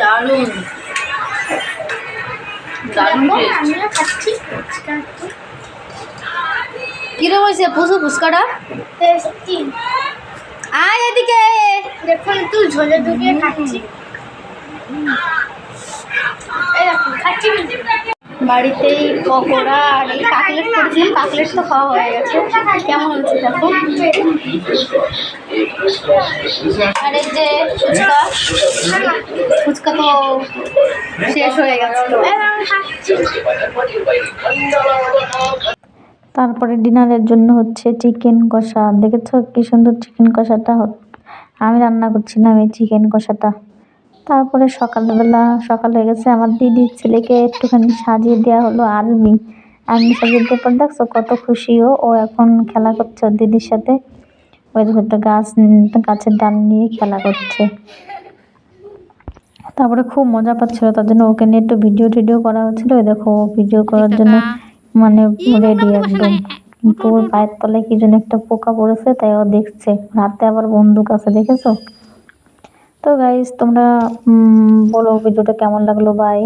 দারুণ। দারুণ আমিও খাচ্ছি। কিরম হয়েছে পুষু ফুচকাটা। টেস্টি। আয় এদিকে। দেখুন একটু ঝোলে ঢুকিয়ে খাচ্ছি। এই। বাড়িতেই পকোড়া আর এই কাকলেট করেছিলাম, কাকলেট তো খাওয়া হয়ে গেছে। কেমন হয়েছে দেখো? আর এই যে ফুচকা ফুচকা তো শেষ হয়ে গেছে। আমি তারপরে ডিনারের জন্য হচ্ছে চিকেন কষা। দেখেছ কি সুন্দর চিকেন কষাটা? আমি রান্না করছিলাম এই চিকেন কষাটা। তারপরে সকালবেলা সকাল হয়ে গেছে, আমার দিদির ছেলেকে একটুখানি সাজিয়ে দেওয়া হলো আর্মি। আর্মি সাজিয়ে দেওয়ার পর দেখছ কত খুশি ও ও এখন খেলা করছে ওর দিদির সাথে। ওই একটা গাছ, গাছের ডাল নিয়ে খেলা করছে। তারপরে খুব মজা পাচ্ছিল, তার জন্য ওকে নিয়ে একটু ভিডিও টিডিও করা হচ্ছিল। ওই দেখো ভিডিও করার জন্য মানে রেডি একদম। ওর পায়ের তলায় কি যেন একটা পোকা পড়েছে, তাই ও দেখছে। রাতে আবার বন্দুক আছে, দেখেছ? তো গাইজ তোমরা বলো ভিডিওটা কেমন লাগল? বাই